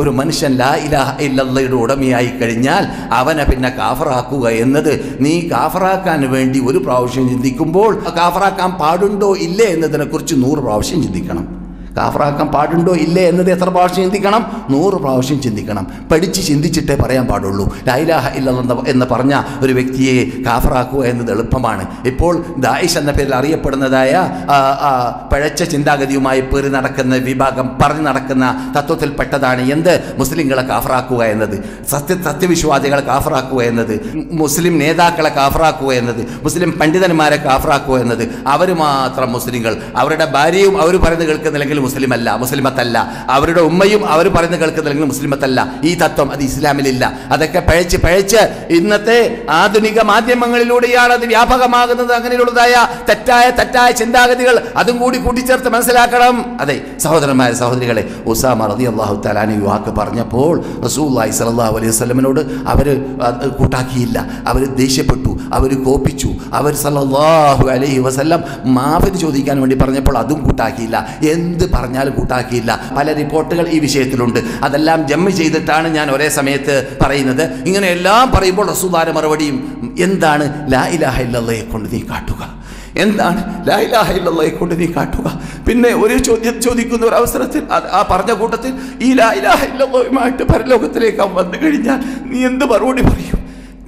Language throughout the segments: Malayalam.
ഒരു മനുഷ്യൻ ലാ ഇലാഹ ഇല്ലല്ലയുടെ ഉടമയായി കഴിഞ്ഞാൽ അവനെ പിന്നെ കാഫറാക്കുക എന്നത് നീ കാഫറാക്കാൻ വേണ്ടി ഒരു പ്രാവശ്യം ചിന്തിക്കുമ്പോൾ കാഫറാക്കാൻ പാടുണ്ടോ ഇല്ലേ എന്നതിനെക്കുറിച്ച് നൂറ് പ്രാവശ്യം ചിന്തിക്കണം. കാഫറാക്കാൻ പാടുണ്ടോ? ഇല്ലേ എന്നത് എത്ര പ്രാവശ്യം ചിന്തിക്കണം? നൂറ് പ്രാവശ്യം ചിന്തിക്കണം. പഠിച്ച് ചിന്തിച്ചിട്ടേ പറയാൻ പാടുള്ളൂ. ലൈലാഹ ഇല്ല എന്ന് പറഞ്ഞ ഒരു വ്യക്തിയെ കാഫറാക്കുക എന്നത് എളുപ്പമാണ്. ഇപ്പോൾ ദായിഷ് എന്ന പേരിൽ അറിയപ്പെടുന്നതായ പഴച്ച ചിന്താഗതിയുമായി പേറി നടക്കുന്ന വിഭാഗം പറഞ്ഞു നടക്കുന്ന തത്വത്തിൽപ്പെട്ടതാണ് എന്ത്? മുസ്ലിങ്ങളെ കാഫറാക്കുക എന്നത്. സത്യ സത്യവിശ്വാസികളെ കാഫറാക്കുക എന്നത്. മുസ്ലിം നേതാക്കളെ കാഫറാക്കുക എന്നത്. മുസ്ലിം പണ്ഡിതന്മാരെ കാഫറാക്കുക എന്നത്. അവർ മാത്രം മുസ്ലിങ്ങൾ. അവരുടെ ഭാര്യയും അവർ പറയുന്നത് കേൾക്കുന്നില്ലെങ്കിൽ മുസ്ലിമല്ല മുസ്ലിമത്തല്ല. അവരുടെ ഉമ്മയും അവർ പറയുന്നത് കേൾക്കുന്നില്ലെങ്കിൽ മുസ്ലിമത്തല്ല. ഈ തത്വം അത് ഇസ്ലാമിലില്ല. അതൊക്കെ പഴച്ച് പഴച്ച് ഇന്നത്തെ ആധുനിക മാധ്യമങ്ങളിലൂടെയാണ് അത് വ്യാപകമാകുന്നത്. അങ്ങനെയുള്ളതായ തെറ്റായ തെറ്റായ ചിന്താഗതികൾ അതും കൂടി കൂട്ടിച്ചേർത്ത് മനസ്സിലാക്കണം. അതെ സഹോദരന്മാരെ സഹോദരികളെ ഉസാമ റതി അള്ളാഹു തലാനി യുവാക്ക് പറഞ്ഞപ്പോൾ റസൂല്ലായി സലാഹു അലൈഹി വസ്ലമിനോട് അവർ കൂട്ടാക്കിയില്ല. അവർ ദേഷ്യപ്പെട്ടു അവർ കോപ്പിച്ചു അവർ സല്ലാഹു അലൈഹി വസ്ലം മാഫിന് ചോദിക്കാൻ വേണ്ടി പറഞ്ഞപ്പോൾ അതും കൂട്ടാക്കിയില്ല. എന്ത് പറഞ്ഞാലും കൂട്ടാക്കിയില്ല. പല റിപ്പോർട്ടുകൾ ഈ വിഷയത്തിലുണ്ട്. അതെല്ലാം ജമ്മ് ചെയ്തിട്ടാണ് ഞാൻ ഒരേ സമയത്ത് പറയുന്നത്. ഇങ്ങനെ എല്ലാം പറയുമ്പോൾ റസൂദാര മറുപടിയും എന്താണ് ലാ ഇലാഹ കൊണ്ട് നീ കാട്ടുക? എന്താണ് ലാ ഇലാഹ ഇല്ലല്ലയെ കൊണ്ട് നീ കാട്ടുക? പിന്നെ ഒരു ചോദ്യം ചോദിക്കുന്ന ഒരു അവസരത്തിൽ ആ പറഞ്ഞ കൂട്ടത്തിൽ ഈ ലാ ഇലാഹ ഇല്ലല്ലയുമായിട്ട് പരലോകത്തിലേക്ക് അവൻ വന്നു കഴിഞ്ഞാൽ നീ എന്ത് മറുപടി പറയും?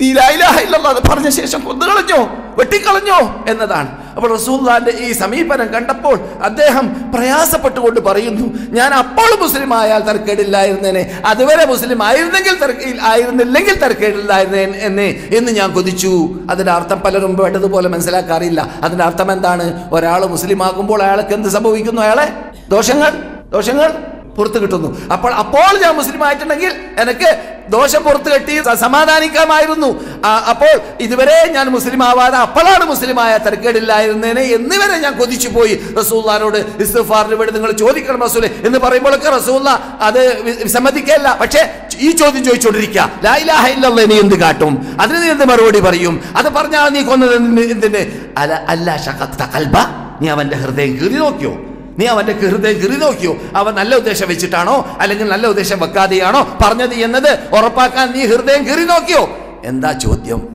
നീ ലാ ഇലാഹ ഇല്ലല്ലാഹ് അത് പറഞ്ഞ ശേഷം കൊന്നുകളഞ്ഞോ? വെട്ടിക്കളഞ്ഞോ? എന്നതാണ്. അപ്പോൾ റസൂല്ലാന്റെ ഈ സമീപനം കണ്ടപ്പോൾ അദ്ദേഹം പ്രയാസപ്പെട്ടുകൊണ്ട് പറയുന്നു ഞാൻ അപ്പോൾ മുസ്ലിം ആയാൽ തർക്കേടില്ലായിരുന്നേനെ. അതുവരെ മുസ്ലിം ആയിരുന്നെങ്കിൽ ആയിരുന്നില്ലെങ്കിൽ തർക്കേടില്ലായിരുന്നേ എന്നെ എന്ന് ഞാൻ കൊതിച്ചു. അതിന്റെ അർത്ഥം പലരും വേണ്ടതുപോലെ മനസ്സിലാക്കാറില്ല. അതിന്റെ അർത്ഥം എന്താണ്? ഒരാൾ മുസ്ലിം ആകുമ്പോൾ അയാൾക്ക് എന്ത് സംഭവിക്കുന്നു? അയാളെ ദോഷങ്ങൾ ദോഷങ്ങൾ. പുറത്തു കിട്ടുന്നു. അപ്പോൾ അപ്പോൾ ഞാൻ മുസ്ലിം ആയിട്ടുണ്ടെങ്കിൽ എനിക്ക് ദോഷം പുറത്തു കെട്ടി സമാധാനിക്കാമായിരുന്നു. അപ്പോൾ ഇതുവരെ ഞാൻ മുസ്ലിം ആവാതെ അപ്പോഴാണ് മുസ്ലിം ആയ തിരക്കേടില്ലായിരുന്നേനെ എന്നിവരെ ഞാൻ കൊതിച്ചു പോയി. റസൂല്ലാനോട് ഇസ്തുഫാറിന് വേണ്ടി നിങ്ങൾ ചോദിക്കണം റസൂലെ എന്ന് പറയുമ്പോഴൊക്കെ റസൂല്ല അത് വിസമ്മതിക്കല്ല പക്ഷേ ഈ ചോദ്യം ചോദിച്ചുകൊണ്ടിരിക്കുക. ലാ ഇലാഹ ഇല്ലല്ലാഹ് നീ എന്ത് കാട്ടും? അതിന് നീ എന്ത് മറുപടി പറയും? അത് പറഞ്ഞാൽ നീ കൊന്നത് എന്തിന്- അല്ല അല അല്ല നീ അവന്റെ ഹൃദയം കീറി നോക്കിയോ? നീ അവന്റെ ഹൃദയം കൃതി നോക്കിയോ? അവൻ നല്ല ഉദ്ദേശം വെച്ചിട്ടാണോ? അല്ലെങ്കിൽ നല്ല ഉദ്ദേശം വെക്കാതെയാണോ പറഞ്ഞത് എന്നത് ഉറപ്പാക്കാൻ നീ ഹൃദയം കീറി നോക്കിയോ? എന്താ ചോദ്യം?